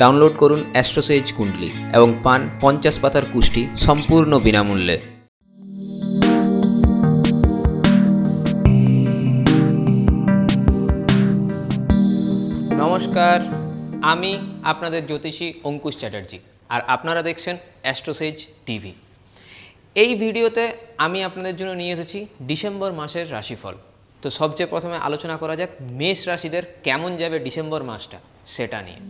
Download করুন অ্যাস্ট্রোসেজ কুণ্ডলি এবং পান পঞ্চাশ পাতার কুষ্টি সম্পূর্ণ বিনামূল্যে। নমস্কার, আমি আপনাদের জ্যোতিষী অঙ্কুশ চ্যাটার্জি আর আপনারা দেখছেন অ্যাস্ট্রোসেজ টিভি। এই ভিডিওতে আমি আপনাদের জন্য নিয়ে এসেছি ডিসেম্বর মাসের রাশিফল। তো সবচেয়ে প্রথমে আলোচনা করা যাক মেষ রাশিদের কেমন যাবে ডিসেম্বর মাসটা, সেটা নিয়ে।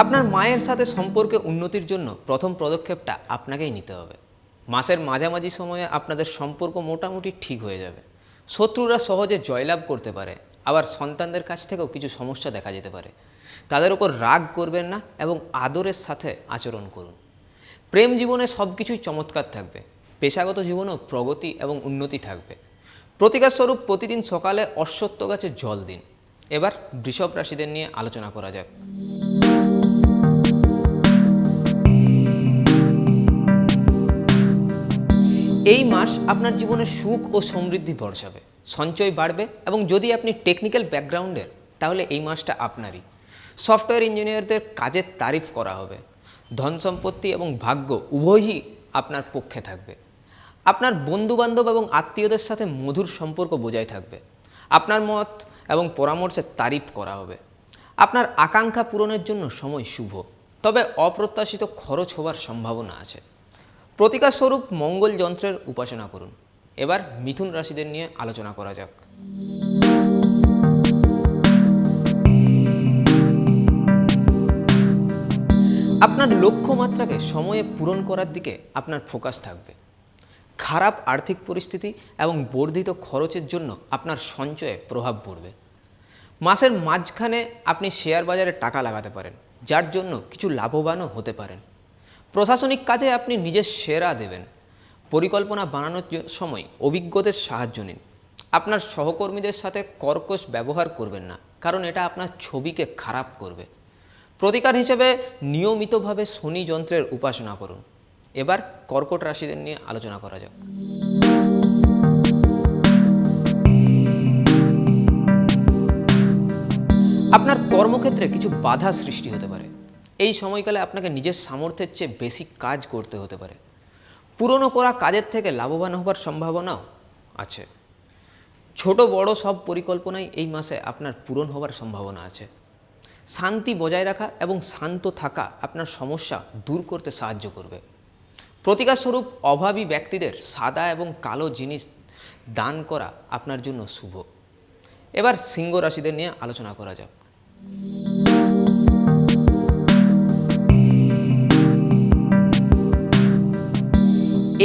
আপনার মায়ের সাথে সম্পর্কে উন্নতির জন্য প্রথম পদক্ষেপটা আপনাকেই নিতে হবে। মাসের মাঝামাঝি সময়ে আপনাদের সম্পর্ক মোটামুটি ঠিক হয়ে যাবে। শত্রুরা সহজে জয়লাভ করতে পারে, আবার সন্তানদের কাছ থেকেও কিছু সমস্যা দেখা যেতে পারে। তাদের উপর রাগ করবেন না এবং আদরের সাথে আচরণ করুন। প্রেম জীবনে সব কিছুই চমৎকার থাকবে, পেশাগত জীবনেও প্রগতি এবং উন্নতি থাকবে। প্রতিকার স্বরূপ প্রতিদিন সকালে অশ্বত্থ গাছে জল দিন। এবার বৃষভ রাশিদের নিয়ে আলোচনা করা যাক। এই মাস আপনার জীবনে সুখ ও সমৃদ্ধি বর্ষাবে, সঞ্চয় বাড়বে এবং যদি আপনি টেকনিক্যাল ব্যাকগ্রাউন্ডের তাহলে এই মাসটা আপনারই। সফটওয়্যার ইঞ্জিনিয়ারদের কাজের তারিফ করা হবে। ধন সম্পত্তি এবং ভাগ্য উভয়ই আপনার পক্ষে থাকবে। আপনার বন্ধুবান্ধব এবং আত্মীয়দের সাথে মধুর সম্পর্ক বজায় থাকবে। আপনার মত এবং পরামর্শের তারিফ করা হবে। আপনার আকাঙ্ক্ষা পূরণের জন্য সময় শুভ। তবে অপ্রত্যাশিত খরচ হওয়ার সম্ভাবনা আছে। প্রতিকার স্বরূপ মঙ্গল যন্ত্রের উপাসনা করুন। এবার মিথুন রাশিদের নিয়ে আলোচনা করা যাক। আপনার লক্ষ্যমাত্রাকে সময়ে পূরণ করার দিকে আপনার ফোকাস থাকবে। খারাপ আর্থিক পরিস্থিতি এবং বর্ধিত খরচের জন্য আপনার সঞ্চয়ে প্রভাব পড়বে। মাসের মাঝখানে আপনি শেয়ার বাজারে টাকা লাগাতে পারেন, যার জন্য কিছু লাভবানও হতে পারেন। প্রশাসনিক কাজে আপনি নিজের সেরা দেবেন। পরিকল্পনা বানানোর সময় অভিজ্ঞদের সাহায্য নিন। আপনার সহকর্মীদের সাথে কর্কশ ব্যবহার করবেন না, কারণ এটা আপনার ছবিকে খারাপ করবে। প্রতিকার হিসেবে নিয়মিতভাবে শনি যন্ত্রের উপাসনা করুন। এবার কর্কট রাশিদের নিয়ে আলোচনা করা যাক। আপনার কর্মক্ষেত্রে কিছু বাধা সৃষ্টি হতে পারে। এই সময়কালে আপনাকে নিজের সামর্থ্যের চেয়ে বেশি কাজ করতে হতে পারে। পুরনো করা কাজের থেকে লাভবান হবার সম্ভাবনাও আছে। ছোট, বড় সব পরিকল্পনাই এই মাসে আপনার পূরণ হবার সম্ভাবনা আছে। শান্তি বজায় রাখা এবং শান্ত থাকা আপনার সমস্যা দূর করতে সাহায্য করবে। প্রতিকারস্বরূপ অভাবী ব্যক্তিদের সাদা এবং কালো জিনিস দান করা আপনার জন্য শুভ। এবার সিংহ রাশিদের নিয়ে আলোচনা করা যাক।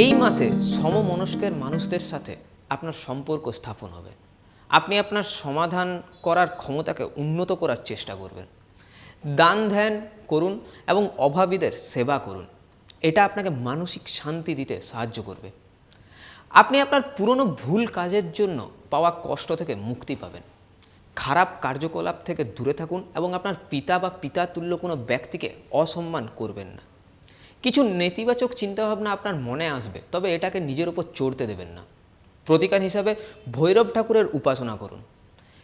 এই মাসে সমমনস্কের মানুষদের সাথে আপনার সম্পর্ক স্থাপন হবে। আপনি আপনার সমাধান করার ক্ষমতাকে উন্নত করার চেষ্টা করবেন। দান ধ্যান করুন এবং অভাবীদের সেবা করুন। এটা আপনাকে মানসিক শান্তি দিতে সাহায্য করবে। আপনি আপনার পুরনো ভুল কাজের জন্য পাওয়া কষ্ট থেকে মুক্তি পাবেন। খারাপ কার্যকলাপ থেকে দূরে থাকুন এবং আপনার পিতা বা পিতা তুল্য কোনো ব্যক্তিকে অসম্মান করবেন না। কিছু নেতিবাচক চিন্তাভাবনা আপনার মনে আসবে, তবে এটাকে নিজের উপর চড়তে দেবেন না। প্রতিকার হিসাবে ভৈরব ঠাকুরের উপাসনা করুন।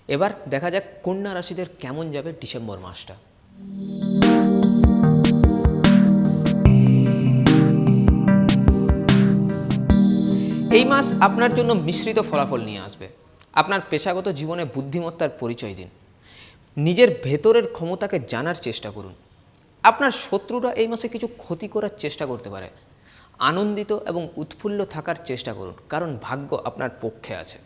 এবার দেখা যাক কন্যা রাশিদের কেমন যাবে ডিসেম্বর মাসটা। এই মাস আপনার জন্য মিশ্রিত ফলাফল নিয়ে আসবে। আপনার পেশাগত জীবনে বুদ্ধিমত্তার পরিচয় দিন। নিজের ভেতরের ক্ষমতাকে জানার চেষ্টা করুন। আপনার শত্রুরা এই মাসে কিছু ক্ষতি করার চেষ্টা করতে পারে। আনন্দিত এবং উৎফুল্ল থাকার চেষ্টা করুন, কারণ ভাগ্য আপনার পক্ষে আছে।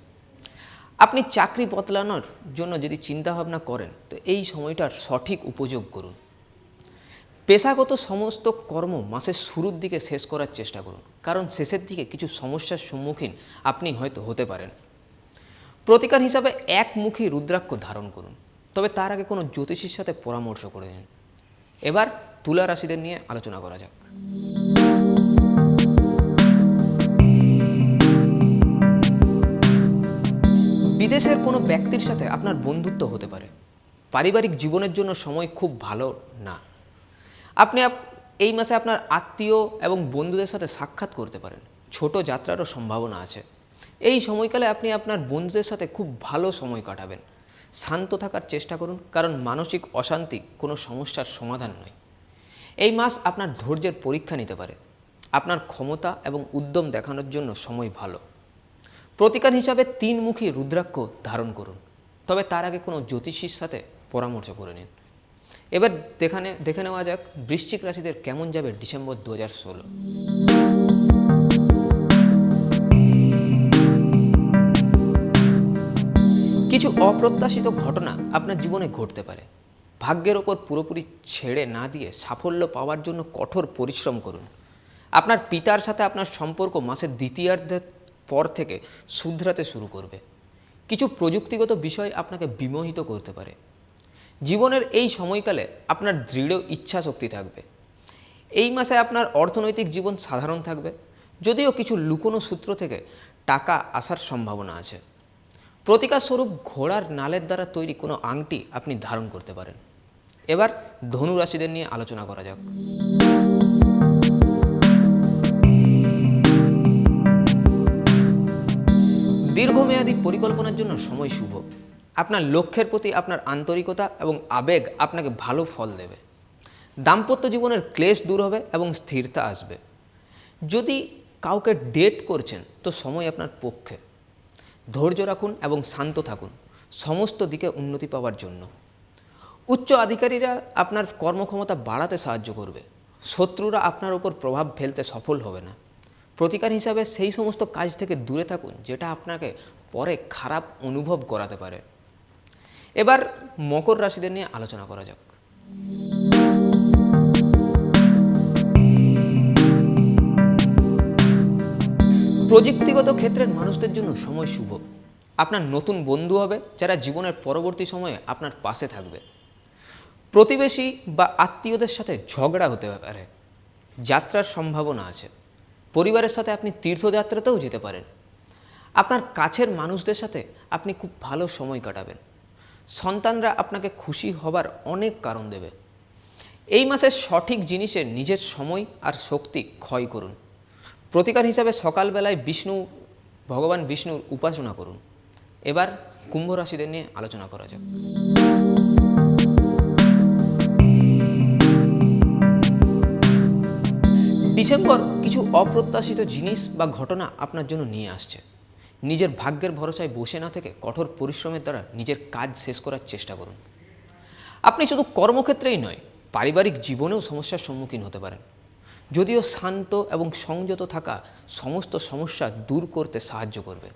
আপনি চাকরি বদলানোর জন্য যদি চিন্তাভাবনা করেন, তো এই সময়টার সঠিক উপযোগ করুন। পেশাগত সমস্ত কর্ম মাসের শুরুর দিকে শেষ করার চেষ্টা করুন, কারণ শেষের দিকে কিছু সমস্যার সম্মুখীন আপনি হয়তো হতে পারেন। প্রতিকার হিসাবে একমুখী রুদ্রাক্ষ ধারণ করুন, তবে তার আগে কোনো জ্যোতিষীর সাথে পরামর্শ করে নিন। এবার তুলা রাশিদের নিয়ে আলোচনা করা যাক। বিদেশের কোনো ব্যক্তির সাথে আপনার বন্ধুত্ব হতে পারে। পারিবারিক জীবনের জন্য সময় খুব ভালো না। আপনি আপ- এই মাসে আপনার আত্মীয় এবং বন্ধুদের সাথে সাক্ষাৎ করতে পারেন। ছোট যাত্রারও সম্ভাবনা আছে। এই সময়কালে আপনি আপনার বন্ধুদের সাথে খুব ভালো সময় কাটাবেন। শান্ত থাকার চেষ্টা করুন, কারণ মানসিক অশান্তি কোনো সমস্যার সমাধান নয়। এই মাস আপনার ধৈর্যের পরীক্ষা নিতে পারে। আপনার ক্ষমতা এবং উদ্যম দেখানোর জন্য সময় ভালো। প্রতিকার হিসাবে তিনমুখী রুদ্রাক্ষ ধারণ করুন, তবে তার আগে কোনো জ্যোতিষীর সাথে পরামর্শ করে নিন। এবার দেখানে দেখে নেওয়া যাক বৃশ্চিক রাশিদের কেমন যাবে ডিসেম্বর দু হাজার ষোলো। কিছু অপ্রত্যাশিত ঘটনা আপনার জীবনে ঘটতে পারে। ভাগ্যের ওপর পুরোপুরি ছেড়ে না দিয়ে সাফল্য পাওয়ার জন্য কঠোর পরিশ্রম করুন। আপনার পিতার সাথে আপনার সম্পর্ক মাসের দ্বিতীয়ার্ধের পর থেকে শুধরাতে শুরু করবে। কিছু প্রযুক্তিগত বিষয় আপনাকে বিমোহিত করতে পারে। জীবনের এই সময়কালে আপনার দৃঢ় ইচ্ছা শক্তি থাকবে। এই মাসে আপনার অর্থনৈতিক জীবন সাধারণ থাকবে। যদিও কিছু লুকোনো সূত্র থেকে টাকা আসার সম্ভাবনা আছে। প্রতিকার স্বরূপ ঘোড়ার নালের দ্বারা তৈরি কোনো আংটি আপনি ধারণ করতে পারেন। এবার ধনু রাশিদের নিয়ে আলোচনা করা যাক। দীর্ঘমেয়াদী পরিকল্পনার জন্য সময় শুভ। আপনার লক্ষ্যের প্রতি আপনার আন্তরিকতা এবং আবেগ আপনাকে ভালো ফল দেবে। দাম্পত্য জীবনের ক্লেশ দূর হবে এবং স্থিরতা আসবে। যদি কাউকে ডেট করছেন, তো সময় আপনার পক্ষে। ধৈর্য রাখুন এবং শান্ত থাকুন। সমস্ত দিকে উন্নতি পাওয়ার জন্য। উচ্চ আধিকারীরা আপনার কর্মক্ষমতা বাড়াতে সাহায্য করবে। শত্রুরা আপনার উপর প্রভাব ফেলতে সফল হবে না। প্রতিকার হিসাবে সেই সমস্ত কাজ থেকে দূরে থাকুন, যেটা আপনাকে পরে খারাপ অনুভব করাতে পারে। এবার মকর রাশিদের নিয়ে আলোচনা করা যাক। প্রযুক্তিগত ক্ষেত্রের মানুষদের জন্য সময় শুভ। আপনার নতুন বন্ধু হবে যারা জীবনের পরবর্তী সময়ে আপনার পাশে থাকবে। প্রতিবেশী বা আত্মীয়দের সাথে ঝগড়া হতে পারে। যাত্রার সম্ভাবনা আছে। পরিবারের সাথে আপনি তীর্থযাত্রাতেও যেতে পারেন। আপনার কাছের মানুষদের সাথে আপনি খুব ভালো সময় কাটাবেন। সন্তানরা আপনাকে খুশি হবার অনেক কারণ দেবে। এই মাসের সঠিক জিনিসে নিজের সময় আর শক্তি ক্ষয় করুন। প্রতিকার হিসাবে সকালবেলায় বিষ্ণু, ভগবান বিষ্ণুর উপাসনা করুন। এবার কুম্ভ রাশিদের নিয়ে আলোচনা করা যাক। ডিসেম্বর কিছু অপ্রত্যাশিত জিনিস বা ঘটনা আপনার জন্য নিয়ে আসছে। নিজের ভাগ্যের ভরসায় বসে না থেকে কঠোর পরিশ্রমের দ্বারা নিজের কাজ শেষ করার চেষ্টা করুন। আপনি শুধু কর্মক্ষেত্রেই নয়, পারিবারিক জীবনেও সমস্যার সম্মুখীন হতে পারেন। যদিও শান্ত এবং সংযত থাকা সমস্ত সমস্যা দূর করতে সাহায্য করবে।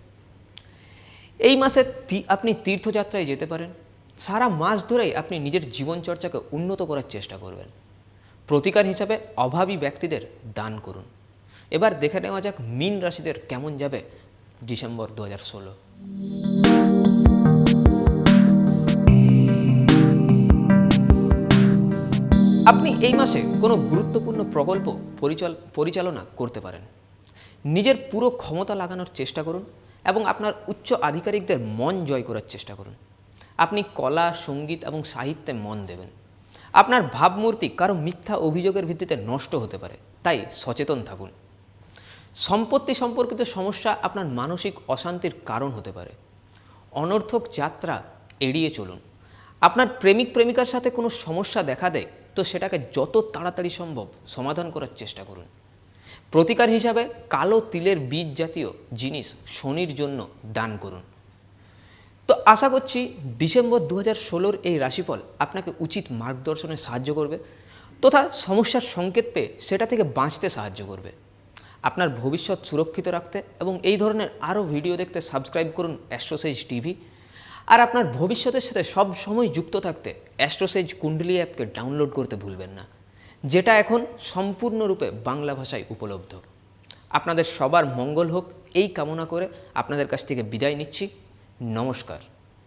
এই মাসে আপনি তীর্থযাত্রায় যেতে পারেন। সারা মাস ধরেই আপনি নিজের জীবনচর্চাকে উন্নত করার চেষ্টা করবেন। প্রতিকার হিসাবে অভাবী ব্যক্তিদের দান করুন। এবার দেখে নেওয়া যাক মিন রাশিদের কেমন যাবে ডিসেম্বর দু হাজার ষোলো। আপনি এই মাসে কোনো গুরুত্বপূর্ণ প্রকল্প পরিচাল, পরিচালনা করতে পারেন। নিজের পুরো ক্ষমতা লাগানোর চেষ্টা করুন এবং আপনার উচ্চ আধিকারিকদের মন জয় করার চেষ্টা করুন। আপনি কলা, সংগীত এবং সাহিত্যে মন দেবেন। আপনার ভাবমূর্তি কারও মিথ্যা অভিযোগের ভিত্তিতে নষ্ট হতে পারে, তাই সচেতন থাকুন। সম্পত্তি সম্পর্কিত সমস্যা আপনার মানসিক অশান্তির কারণ হতে পারে। অনর্থক যাত্রা এড়িয়ে চলুন। আপনার প্রেমিক প্রেমিকার সাথে কোনো সমস্যা দেখা দেয় তো সেটাকে যত তাড়াতাড়ি সম্ভব সমাধান করার চেষ্টা করুন। প্রতিকার হিসাবে কালো তিলের বীজ জাতীয় জিনিস শনির জন্য দান করুন। তো আশা করছি ডিসেম্বর দু হাজার ষোলোর এই রাশিফল আপনাকে উচিত মার্গদর্শনে সাহায্য করবে তথা সমস্যার সংকেত পেয়ে সেটা থেকে বাঁচতে সাহায্য করবে। আপনার ভবিষ্যৎ সুরক্ষিত রাখতে এবং এই ধরনের আরও ভিডিও দেখতে সাবস্ক্রাইব করুন অ্যাস্ট্রোসেজ টিভি। আর আপনার ভবিষ্যতের সাথে সব সময় যুক্ত থাকতে অ্যাস্ট্রোসেজ কুণ্ডলি অ্যাপকে ডাউনলোড করতে ভুলবেন না, যেটা এখন সম্পূর্ণরূপে বাংলা ভাষায় উপলব্ধ। আপনাদের সবার মঙ্গল হোক, এই কামনা করে আপনাদের কাছ থেকে বিদায় নিচ্ছি। নমস্কার।